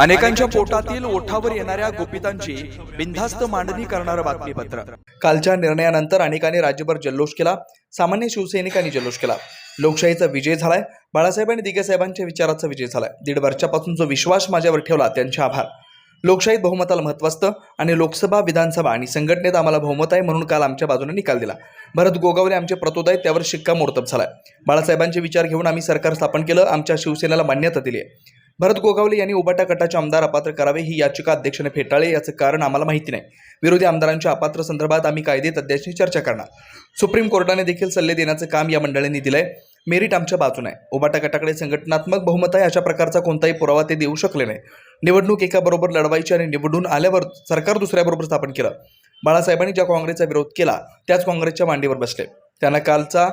अनेकांच्या पोटातील ओठावर येणाऱ्या गोपितांची बिनधास्त मांडणी करणारं बातमीपत्र. कालच्या निर्णयानंतर अनेकांनी राज्यभर जल्लोष केला. सामान्य शिवसैनिकांनी जल्लोष केला. लोकशाहीचा विजय झालाय. बाळासाहेब आणि दिगेसाहेबांच्या विचाराचा विजय झालाय. दीड वर्षापासून जो विश्वास माझ्यावर ठेवला त्यांचे आभार. लोकशाहीत बहुमताला महत्त्व असतं आणि लोकसभा विधानसभा आणि संघटनेत आम्हाला बहुमत आहे म्हणून काल आमच्या बाजूने निकाल दिला. भरत गोगावले आमचे प्रतोद आहेत त्यावर शिक्कामोर्तब झालाय. बाळासाहेबांचे विचार घेऊन आम्ही सरकार स्थापन केलं. आमच्या शिवसेनेला मान्यता दिली आहे भरत गोगावले यांनी उबाटा गटाचे आमदार अपात्र करावे ही याचिका अध्यक्षाने फेटाळली याचं कारण आम्हाला माहिती नाही. विरोधी आमदारांच्या अपात्र संदर्भात आम्ही कायदे तज्ज्ञांशी चर्चा करणार. सुप्रीम कोर्टाने देखील सल्ले देण्याचं काम या मंडळींनी दिलंय. मेरिट आमच्या बाजूने आहे. उबाटा गटाकडे संघटनात्मक बहुमत आहे अशा प्रकारचा कोणताही पुरावा ते देऊ शकले नाही. निवडणूक एकाबरोबर लढवायची आणि निवडून आल्यावर सरकार दुसऱ्याबरोबर स्थापन केलं. बाळासाहेबांनी ज्या काँग्रेसचा विरोध केला त्याच काँग्रेसच्या मांडीवर बसले. त्यांना कालचा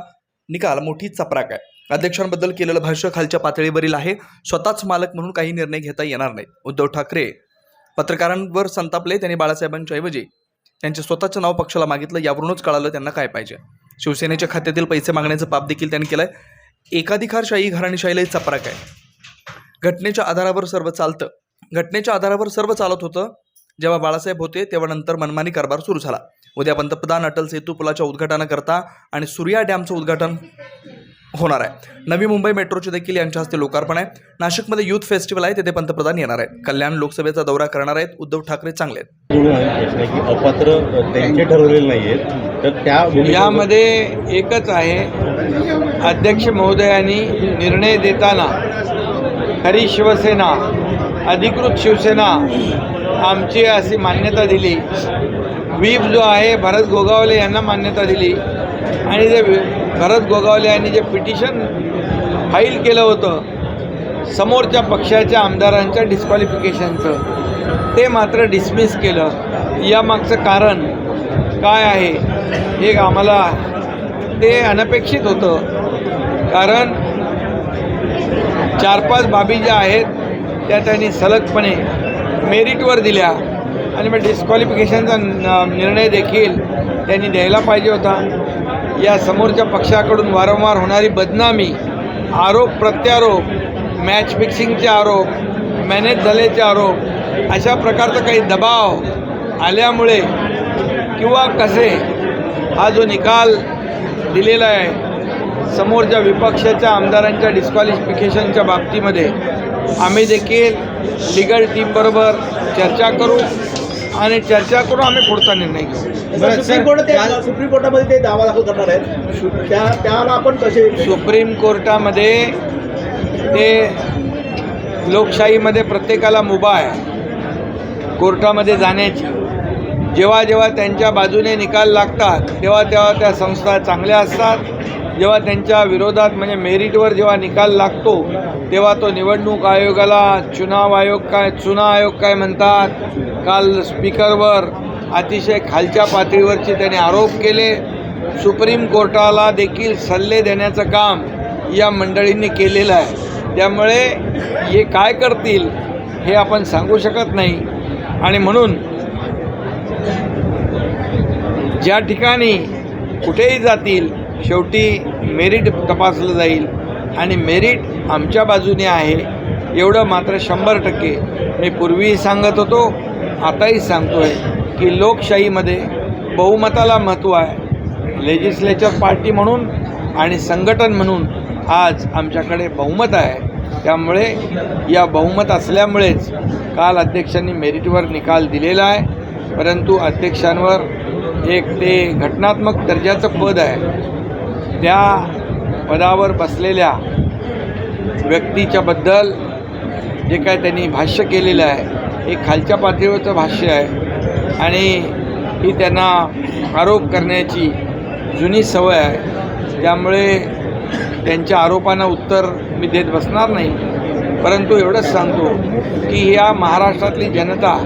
निकाल मोठी चपराक आहे. अध्यक्षांबद्दल केलेलं भाष्य खालच्या पातळीवरील आहे. स्वतःच मालक म्हणून काही निर्णय घेता येणार नाही उद्धव ठाकरे पत्रकारांवर संतापले त्यांनी बाळासाहेबांच्या ऐवजी त्यांचे स्वतःचं नाव पक्षाला मागितलं यावरूनच कळालं त्यांना काय पाहिजे. शिवसेनेच्या खात्यातील पैसे मागण्याचं पाप देखील त्यांनी आहे एकाधिकारशाही घराणीशाहीला चपराक आहे. घटनेच्या आधारावर सर्व चालतं. घटनेच्या आधारावर सर्व चालत होतं. जेव्हा बाळासाहेब होते तेव्हा नंतर मनमानी कारभार सुरू झाला. उद्या पंतप्रधान अटल सेतू पुलाच्या उद्घाटनाकरता आणि सूर्या डॅमचं उद्घाटन होणार आहे. नवी मुंबई मेट्रोचे देखील यांच्या हस्ते लोकार्पण आहे. नाशिकमध्ये युथ फेस्टिवल आहे तिथे पंतप्रधान येणार आहेत. कल्याण लोकसभेचा दौरा करणार आहेत. उद्धव ठाकरे चांगले आहेत. अपात्र त्यांचे ठरवलेले नाही आहेत तर त्या यामध्ये एकच आहे अध्यक्ष महोदयांनी निर्णय देताना खरी शिवसेना अधिकृत शिवसेना आमची अशी मान्यता दिली. व्हीप जो आहे भरत गोगावले यांना मान्यता दिली. आणि जे खरंच भरत गोगावले यांनी जे पिटिशन फाईल केलं होतं समोरच्या पक्षाच्या आमदारांच्या डिस्क्वालिफिकेशनचं ते मात्र डिसमिस केलं. यामागचं कारण काय आहे हे आम्हाला ते अनपेक्षित होतं. कारण चार पाच बाबी ज्या आहेत त्या त्यांनी सलगपणे मेरिटवर दिल्या. आणि मग डिस्क्वालिफिकेशनचा न- निर्णय देखील त्यांनी द्यायला पाहिजे होता. या समोरच्या पक्षाकडून वारंवार होणारी बदनामी आरोप प्रत्यारोप मॅच फिक्सिंगचे आरोप मॅनेज झाल्याचे आरोप अशा प्रकारचा काही दबाव आल्यामुळे किंवा कसे हा जो निकाल दिलेला आहे समोरच्या विपक्षाच्या आमदारांच्या डिस्क्वालिफिकेशनच्या बाबतीमध्ये आम्ही देखील लिगल टीमबरोबर चर्चा करू. आणि चर्चा करून आम्ही पुढचा निर्णय घेऊ. सुप्रीम कोर्ट सुप्रीम कोर्टामध्ये ते दावा दाखल करणार आहेत. त्या त्याला आपण कसे सुप्रीम कोर्टामध्ये ते लोकशाहीमध्ये प्रत्येकाला मुभा आहे. कोर्टामध्ये जाण्याची. जेव्हा जेव्हा त्यांच्या बाजूने निकाल लागतात तेव्हा तेव्हा त्या संस्था चांगल्या असतात. जेव्हा त्यांच्या विरोधात म्हणजे मेरिटवर जेव्हा निकाल लागतो तेव्हा तो निवडणूक आयोगाला चुनाव आयोग काय चुना आयोग काय म्हणतात? काल स्पीकरवर अतिशय खालच्या पातळीवरचे त्याने आरोप केले. सुप्रीम कोर्टाला देखील सल्ले देण्याचं काम या मंडळींनी केलेलं आहे. त्यामुळे हे काय करतील हे आपण सांगू शकत नाही. आणि म्हणून ज्या ठिकाणी कुठेही जातील शेवटी मेरिट तपासलं जाईल. आणि मेरिट आमच्या बाजूने आहे. एवढं मात्र शंभर टक्के. मी पूर्वीही सांगत होतो आताही सांगतो आहे की लोकशाहीमध्ये बहुमताला महत्त्व आहे. लेजिस्लेचर पार्टी म्हणून आणि संघटन म्हणून आज आमच्याकडे बहुमत आहे. त्यामुळे या बहुमत असल्यामुळेच काल अध्यक्षांनी मेरिटवर निकाल दिलेला आहे. परंतु अध्यक्षांवर एक ते घटनात्मक दर्जाचं पद आहे. त्या पदावर बसलेल्या व्यक्तीच्याबद्दल जे काय त्यांनी भाष्य केलेलं आहे हे खालच्या पातळीवरचं भाष्य आहे. आणि ही त्यांना आरोप करण्याची जुनी सवय आहे. त्यामुळे त्यांच्या आरोपांना उत्तर मी देत बसणार नाही. परंतु एवढंच सांगतो की या महाराष्ट्रातली जनता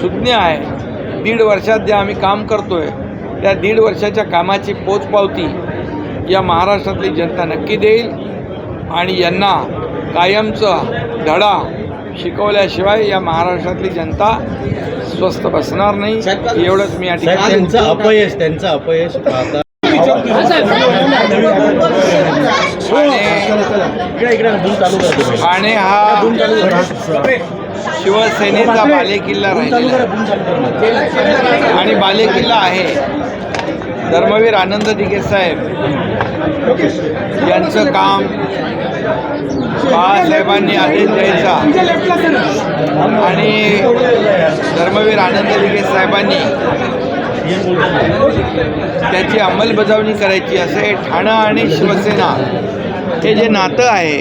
सुज्ञ आहे. दीड वर्षात जे आम्ही काम करतो आहे त्या दीड वर्षाच्या कामाची पोचपावती या महाराष्ट्रातली जनता नक्की देईल. आणि यांना कायमचा धडा शिकवल्याशिवाय या महाराष्ट्रातली जनता स्वस्थ बसणार नाही. एवढंच मी या ठिकाणी त्यांचं अपयश त्यांचं अपयश पाहता. आणि हा शिवसेनेचा बालेकिल्ला राहिलेला आहे. आणि बालेकिल्ला आहे. धर्मवीर आनंद दिघे साहेब. यांचं काम बाळासाहेबांनी आदेश द्यायचा आणि धर्मवीर आनंद लिगे साहेबांनी त्याची अंमलबजावणी करायची असे ठाणं आणि शिवसेना हे जे नातं आहे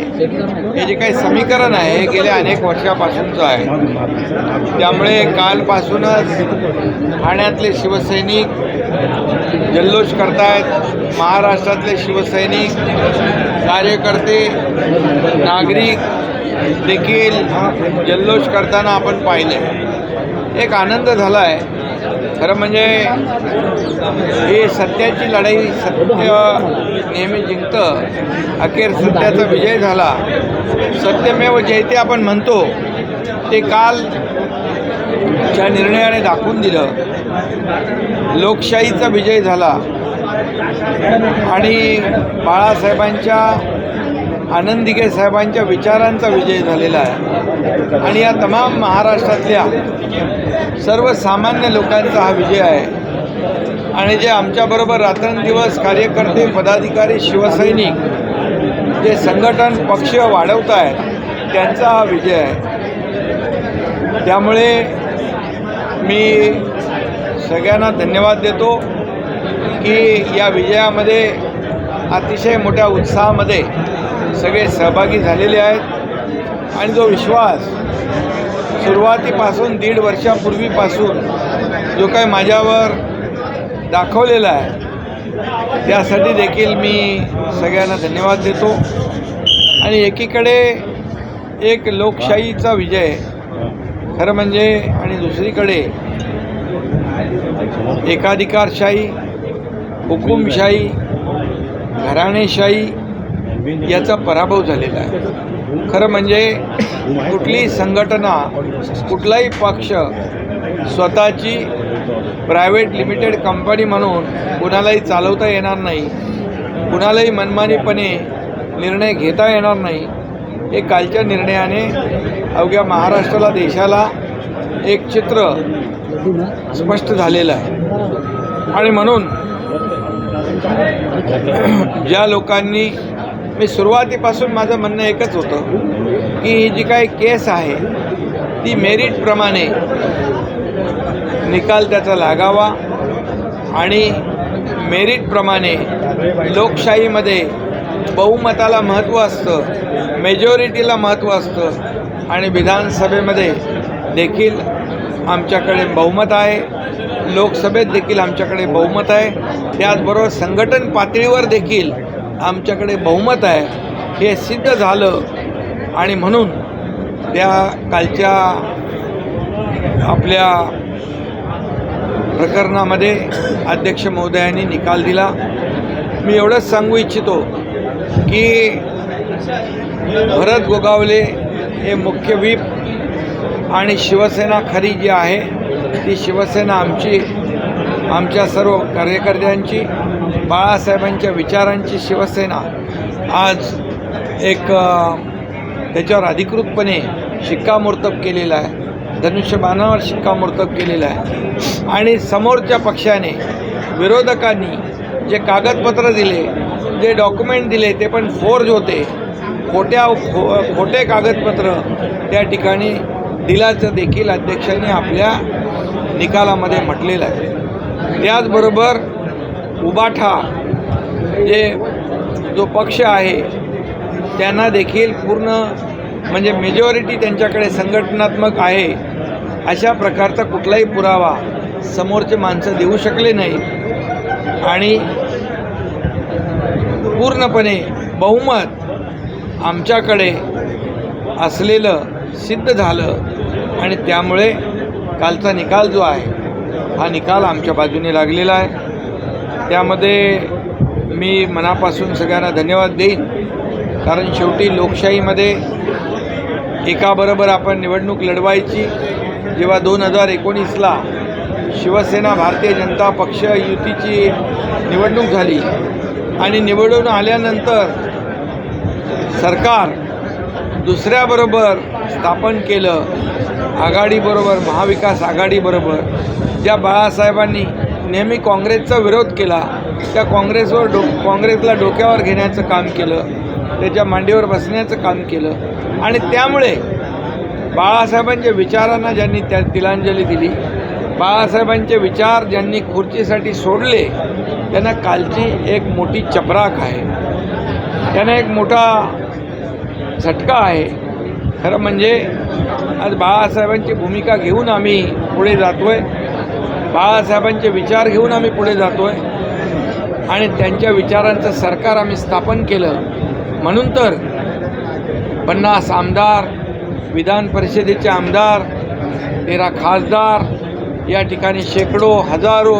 हे जे काही समीकरण आहे हे गेल्या अनेक वर्षापासूनचं आहे. त्यामुळे कालपासूनच ठाण्यातले शिवसैनिक जल्लोष करतायत. महाराष्ट्रातले शिवसैनिक कार्यकर्ते नागरिक देखील जल्लोष करताना आपण पाहिले. एक आनंद झाला आहे खरं म्हणजे हे सत्याची लढाई सत्य नेहमी जिंकतं. अखेर सत्याचा विजय झाला. सत्यमेव जयते आपण म्हणतो. ते काल ज्या निर्णयाने दाखवून दिलं. लोकशाहीचा विजय झाला. आणि बाळासाहेबांच्या आनंदिके साहेबांच्या विचारांचा विजय झालेला आहे. आणि या तमाम महाराष्ट्रातल्या सर्वसामान्य लोकांचा हा विजय आहे. आणि जे आमच्याबरोबर रात्रंदिवस कार्यकर्ते पदाधिकारी शिवसैनिक जे संघटन पक्ष वाढवत आहेत त्यांचा हा विजय आहे. त्यामुळे मी सगळ्यांना धन्यवाद देतो की या विजयामध्ये अतिशय मोठ्या उत्साहामध्ये सगळे सहभागी झालेले आहेत. आणि जो विश्वास सुरुवातीपासून दीड वर्षापूर्वीपासून जो काही माझ्यावर दाखवलेला आहे त्यासाठी देखील मी सगळ्यांना धन्यवाद देतो. आणि एकीकडे एक लोकशाहीचा विजय खरं म्हणजे आणि दुसरीकडे एकाधिकारशाही हुकुमशाही घराणेशाही याचा पराभव झालेला आहे. खरं म्हणजे कुठलीही संघटना कुठलाही पक्ष स्वतःची प्रायव्हेट लिमिटेड कंपनी म्हणून कुणालाही चालवता येणार नाही कुणालाही मनमानीपणे निर्णय घेता येणार नाही हे कालच्या निर्णयाने अवघ्या महाराष्ट्राला देशाला एक चित्र स्पष्ट झालेलं आहे. आणि म्हणून ज्या लोकांनी मी सुरुवातीपासून माझं म्हणणं एकच होतं की ही जी काही केस आहे ती मेरिटप्रमाणे निकाल त्याचा लागावा आणि मेरिटप्रमाणे लोकशाहीमध्ये बहुमताला महत्त्व असतं मेजॉरिटीला महत्त्व असतं आणि विधानसभेमध्ये देखील आमच्याकडे बहुमत आहे. लोकसभेत देखील आमच्याकडे बहुमत आहे. त्याचबरोबर संघटन पातळीवर देखील आमच्याकडे बहुमत आहे. हे सिद्ध झालं आणि म्हणून त्या कालच्या आपल्या प्रकरणामध्ये अध्यक्ष महोदयांनी निकाल दिला. मी एवढंच सांगू इच्छितो की भरत गोगावले हे मुख्य व्हीप आणि शिवसेना खरी जी आहे ती शिवसेना आमची आमच्या सर्व कार्यकर्त्यांची बाळासाहेबांच्या विचारांची शिवसेना आज एक त्याच्यावर अधिकृतपणे शिक्कामोर्तब केलेला आहे. धनुष्यबाणावर शिक्कामोर्तब केलेला आहे. आणि समोरच्या पक्षाने विरोधकांनी जे कागदपत्र दिले जे डॉक्युमेंट दिले ते पण फोर्ज होते. खोट्या खो खोटे कागदपत्र त्या ठिकाणी दिल्याचं देखील अध्यक्षांनी आपल्या निकालामध्ये म्हटलेलं आहे. त्याचबरोबर उबाठा जे जो पक्ष आहे त्यांना देखील पूर्ण म्हणजे मेजॉरिटी त्यांच्याकडे संघटनात्मक आहे अशा प्रकारचा कुठलाही पुरावा समोरचे माणसं देऊ शकले नाही. आणि पूर्णपणे बहुमत आमच्याकडे असलेलं सिद्ध झालं आणि त्यामुळे कालचा निकाल जो आहे हा निकाल आमच्या बाजूने लागलेला आहे. त्यामध्ये मी मनापासून सगळ्यांना धन्यवाद देईन. कारण शेवटी लोकशाहीमध्ये एकाबरोबर आपण निवडणूक लढवायची. जेव्हा दोन हजार एकोणीसला शिवसेना भारतीय जनता पक्ष युतीची निवडणूक झाली आणि निवडून आल्यानंतर सरकार दुसऱ्याबरोबर स्थापन केलं आघाडीबरोबर महाविकास आघाडीबरोबर. ज्या बाळासाहेबांनी नेहमी काँग्रेसचा विरोध केला त्या काँग्रेसवर डो काँग्रेसला डोक्यावर घेण्याचं काम केलं त्याच्या मांडीवर बसण्याचं काम केलं आणि त्यामुळे बाळासाहेबांच्या विचारांना ज्यांनी त्या तिलांजली दिली बाळासाहेबांचे विचार ज्यांनी खुर्चीसाठी सोडले त्यांना कालची एक मोठी चपराक आहे. त्यांना एक मोठा झटका आहे. खरं म्हणजे आज बाळासाहेबांची भूमिका घेऊन आम्ही पुढे जातो आहे बाळासाहेबांचे विचार घेऊन आम्ही पुढे जातो आहे आणि त्यांच्या विचारांचं सरकार आम्ही स्थापन केलं. म्हणून तर पन्नास आमदार विधान परिषदेचे आमदार तेरा खासदार या ठिकाणी शेकडो हजारो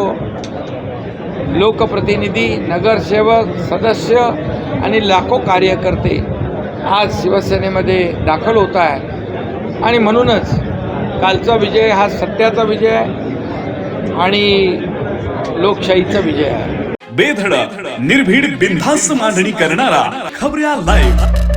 लोकप्रतिनिधी नगरसेवक सदस्य आणि लाखो कार्यकर्ते आज शिवसेनेमध्ये दाखल होत आहे. आणि म्हणूनच कालचा विजय हा सत्याचा विजय आहे आणि लोकशाहीचा विजय आहे. बेधडक निर्भीड बिनधास्त मांडणी करणारा खबऱ्या लाईव्ह